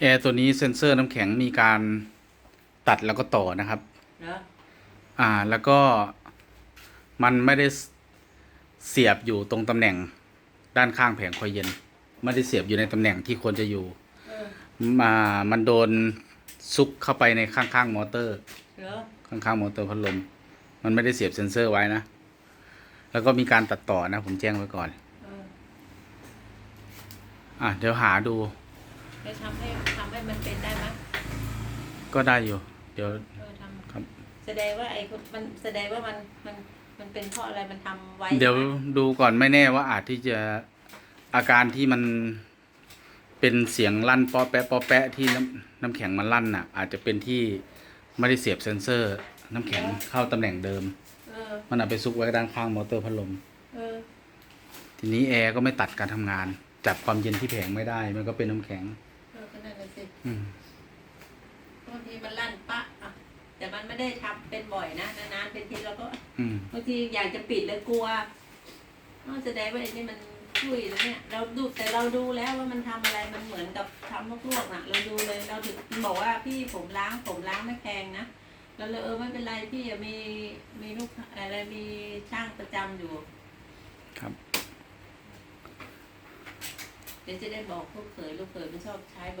แอร์ตัวนี้เซ็นเซอร์น้ำแข็งมีการตัดแล้วก็ต่อนะครับ นะอ่าแล้วก็มันไม่ได้เสียบอยู่ตรงตำแหน่งด้านข้างแผงคอยเย็น ไม่ได้เสียบอยู่ในตำแหน่งที่ควรจะอยู่ออมามันโดนซุกเข้าไปในข้างๆมอเตอร์เรอข้างๆมอเตอร์พัดลม มันไม่ได้เสียบเซ็นเซอร์ไว้นะ แล้วก็มีการตัดต่อนะ ผมแจ้งไว้ก่อนเอออะเดี๋ยวหาดูแล้วทำให้ทำให้มันเป็นได้ไหมก็ได้อยู่ เดี๋ยวเออทำครับ แสดงว่าไอ้คนมันแสดงว่ามันมันมันเป็นเพราะอะไรมันทำไว้เดี๋ยวดูก่อนไม่แน่ว่าอาจที่จะอาการที่มันเป็นเสียงลั่นปอแปะปอแปะที่น้ำน้ำแข็งมันลั่นน่ะ อาจจะเป็นที่ไม่ได้เสียบเซ็นเซอร์ น้ำแข็งเข้าตำแหน่งเดิมเออ มันอาจไปซุกไว้ด้านข้างมอเตอร์พัดลม เออ ทีนี้แอร์ก็ไม่ตัดการทำงาน จับความเย็นที่แผงไม่ได้ มันก็เป็นน้ำแข็ง เออก็นั่นแหละสิอืมบางทีมันลั่นปะอะแต่มันไม่ได้ทำเป็นบ่อยนะ นานๆเป็นทีเราก็อืมบางทีอยากจะปิดเลยกลัวอ้าวแสดงว่าไอ้นี่มันช่วยแล้วเนี่ย เราดูแต่เราดูแล้วว่ามันทำอะไรมันเหมือนกับทำลวกๆน่ะ เราดูเลยเราถึงบอกว่าพี่ผมล้างผมล้างไม่แพงนะ เราเลยเออไม่เป็นไรพี่อะมีมีลูกอะไรมีช่างประจำอยู่ ครับ เดี๋ยวจะได้บอกลูกเขยลูกเขยไม่ชอบใช้บริ